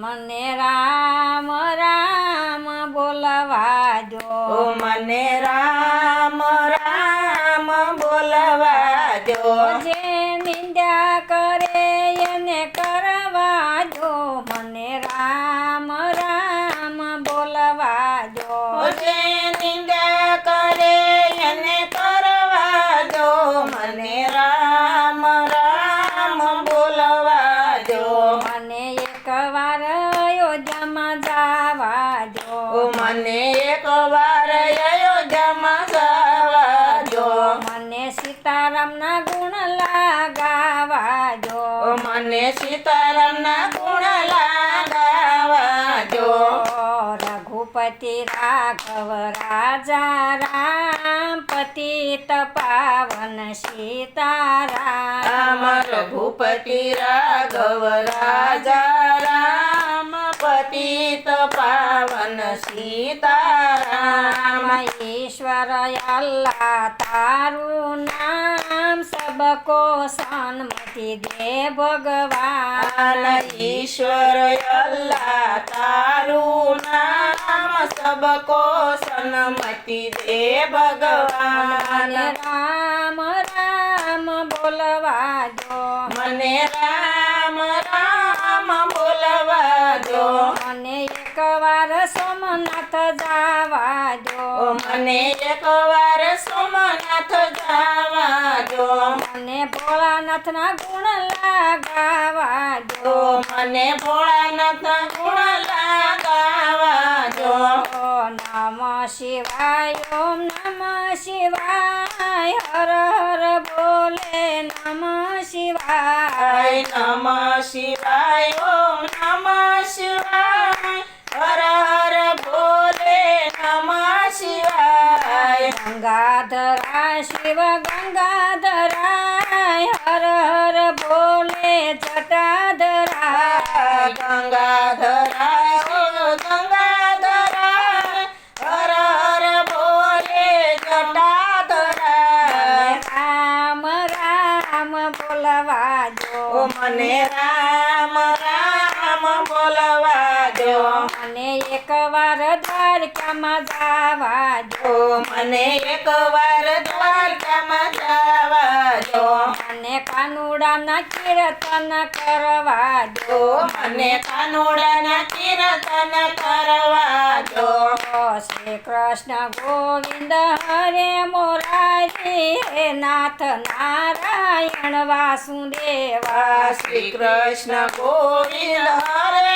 મને એક વાર અયોધ્યામાં જવા જો મને સીતારામના ગુણ લાગાવા જો ઓ મને સીતારામના ગુણ લાગાવા જો રઘુપતિ રાઘવ રાજા રામ પતિત પાવન સીતારામ રામ રઘુપતિ રાઘવ રાજા રામ પતિત પાવન સીતારામ ઈશ્વર અલ્લાહ તારું નામ સબકો સન્મતિ દે ભગવાન ઈશ્વર અલ્લાહ તારું નામ સબકો સન્મતિ દે ભગવાન મને રામ રામ બોલવા જો મને રામ જાવા જો મને એકવાર સોમનાથ જાવા જો મને ભોળાનાથના ગુણ લાગાવા જો મને ભોળાનાથ ગુણ લાગાવા જો ઓ નમ શિવાય ઓમ નમ શિવાય હર હર બોલે નમ શિવાય. નમ શિવાય ઓમ નમ શિવાય હર હર ભોલે નમ શિવાય ગંગાધરા શિવ ગંગાધરાય હર હર બોલે જટાધરા ગંગાધરા શિવ ગંગાધરા હર હર ભોલે જટાધરા રામ રામ બોલવા જો મને રામ રામ બોલવા જો મને એકવાર દ્વારકામાં જાવા જો. મને એકવાર દ્વારકામાં જાવા જો. મને કાનુડાના કીર્તન કરવા જો. મને કાનુડાના કીર્તન કરવા જો. શ્રી કૃષ્ણ ગોવિંદ હરે મોરારી, હે નાથ નારાયણ વાસુદેવા. શ્રી કૃષ્ણ ગોવિંદ હરે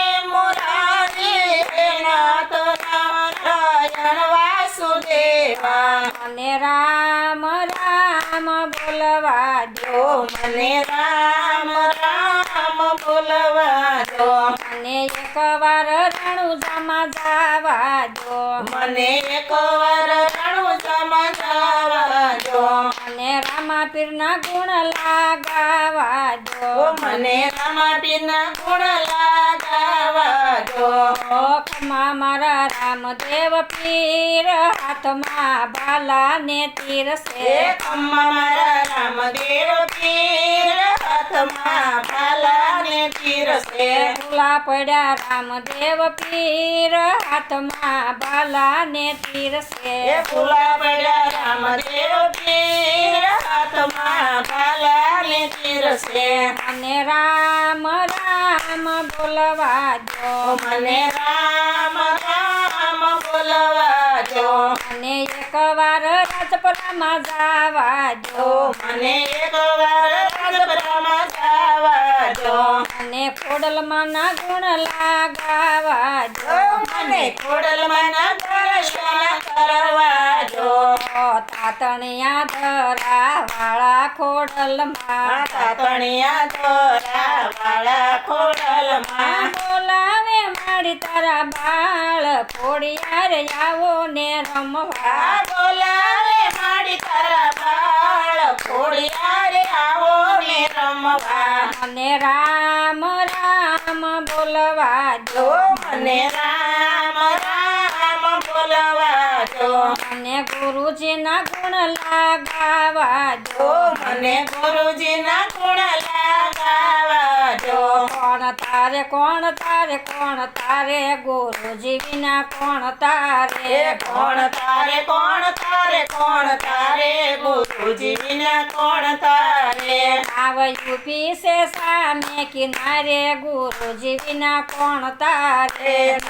નારાયણ વાસુદેવા મને રામ રામ બોલવા જો મને રામ રામ બોલવા જો મને એકવાર રણુજામાં જાવા જો મને એકવાર રણુ જવા દો મને રામાપીરના ગુણ લાગાવા જો મને રામાપીરના ગુણ મારા રામદેવ પીર હાથમાં ભાલા ને તીર છે. મારા રામદેવ પીર હાથમાં ભાલા ને તીર છે. ભૂલા પડ્યા રામદેવ પીર હાથમાં ભાલા ને તીર છે ફૂલા પડ્યા રામદેવ પીર હાથમાં ભાલા ને તીર છે. મને રામ રામ બોલવા જો મને રામ બોલવા જો મને એકવાર રાજપરામાં જાવા ઓ મને એકવાર રાજપરામાં જવા મને ખોડલમાંના ગુણ લાગાવા ઓ મને ખોડલમાંના દર્શન કરવા તાતણિયા ધરા વાળા ખોડલમાં. તાતણિયા તણિયા ધોરા વાળા ખોડલમાં. બોલાવે મારી તારા બાળ. ખોડિયાર આવો ને રમવા આ બોલાવે માડી તારા બાળ ખોડિયારે આવો ને રમવા મને રામ રામ બોલવા જો જો મને રામ રામ બોલવા જો મને ગુરુજીના ગુણ લાગાવા જો જો મને ગુરુજીના ગુણ લાગાવા જો કોણ તારે કોણ તારે કોણ તારે? ગુરુજી વિના કોણ તારે? કોણ તારે કોણ તારે કોણ તારે? ગુરુજી વિના કોણ તારે? આવ્યું પીસે સામે કિનારે ગુરુજી વિના કોણ તારે? એ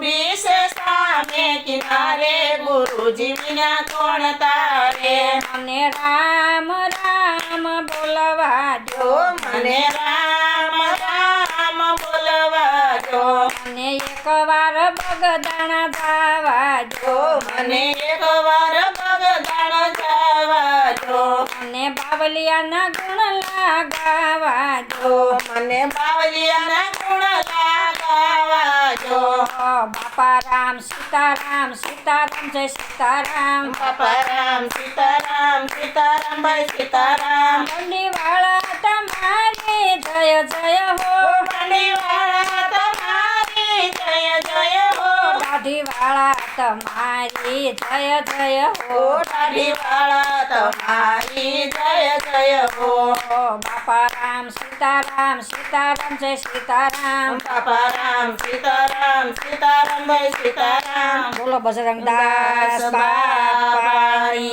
પીસે સામે કિનારે ગુરુજી વિના કોણ તારે? મને રામ રામ બોલવા જો મને રામ રામ બોલવા જો મને એકવાર બગદાણા જાવા જો મને એકવાર બગદાણ જવા જો મને બાવલિયાના ગુણ લાગાવા જો. મને બાવલિયાના ગુણ લાગાવા જો. બાપા રામ સીતારામ સીતારામ જય સીતારામ. બાપા રામ સીતારામ સીતારામ ભાઈ સીતારામ. મંડીવાળા તમારી જય જય હો. બંડીવાળા તમારી જય જય હો દાઢીવાળા તમારી જય જય હો ડાડી વાળા તમારી જય જય હો. બાપા રામ સીતારામ સીતારામ જય સીતારામ. બાપા રામ સીતારામ સીતારામ જય સીતારામ. બોલો બજરંગ દાસ બાપાની